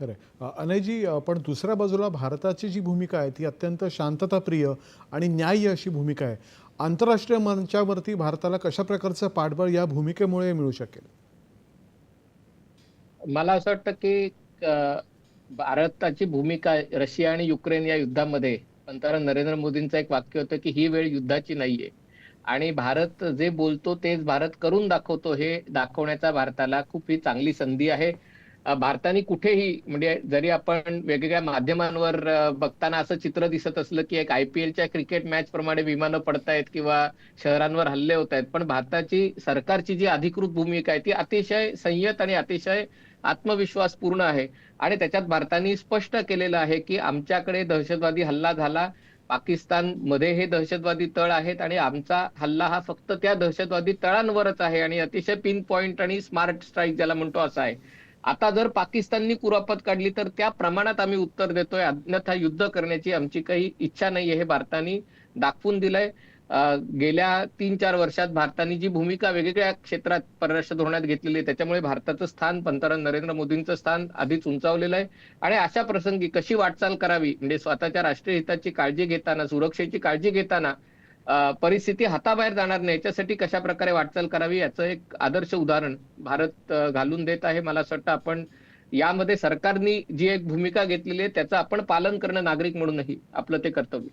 खरं अनयजी पण दुसऱ्या बाजूला भारताची जी भूमिका आहे ती अत्यंत शांतताप्रिय आणि न्याय्य अशी भूमिका आहे. आंतरराष्ट्रीय मंचावरती भारताला कशा प्रकारचं पाठबळ या भूमिकेमुळे मिळू शकेल? मला असं वाटतं की भारताची भूमिका रशिया आणि युक्रेन या युद्धामध्ये पंतप्रधान नरेंद्र मोदींचं एक वाक्य होतं की ही वेळ युद्धाची नाहीये. आणि भारत जे बोलतो तेच भारत करून दाखवतो हे दाखवण्याचा भारताला खूप ही चांगली संधी आहे. भारताने कुठेही म्हणजे जरी आपण वेगवेगळ्या माध्यमांवर बघताना असं चित्र दिसत असलं की एक आयपीएलच्या क्रिकेट मॅच प्रमाणे विमानं पडतायत किंवा शहरांवर हल्ले होत आहेत पण भारताची सरकारची जी अधिकृत भूमिका आहे ती अतिशय संयत आणि अतिशय आत्मविश्वास पूर्ण आहे. आणि त्याच्यात भारताने स्पष्ट केलेलं आहे की आमच्याकडे दहशतवादी हल्ला झाला पाकिस्तानमध्ये हे दहशतवादी तळ आहेत आणि आमचा हल्ला हा फक्त त्या दहशतवादी तळांवरच आहे आणि अतिशय पिन पॉइंट आणि स्मार्ट स्ट्राईक ज्याला म्हणतो असा आहे. आता जर पाकिस्ताननी कुरापत काढली तर त्या प्रमाणात आम्ही उत्तर देतोय. अन्यथा युद्ध करण्याची आमची काही इच्छा नाहीये हे भारताने दाखवून दिलंय. गेल्या तीन चार वर्षात भारताने जी भूमिका वेगवेगळ्या क्षेत्रात परराष्ट्र धोरणात घेतलेली आहे त्याच्यामुळे भारताचं स्थान पंतप्रधान नरेंद्र मोदींचं स्थान आधीच उंचावलेलं आहे. आणि अशा प्रसंगी कशी वाटचाल करावी म्हणजे स्वतःच्या राष्ट्रीय हिताची काळजी घेताना सुरक्षेची काळजी घेताना परिस्थिती हाताबाहेर जाणार नाही. याच्यासाठी कशा प्रकारे वाटचाल करावी याचं एक आदर्श उदाहरण भारत घालून देत आहे. मला असं वाटतं आपण यामध्ये सरकारनी जी एक भूमिका घेतलेली आहे त्याचं आपण पालन करणं नागरिक म्हणूनही आपलं ते कर्तव्य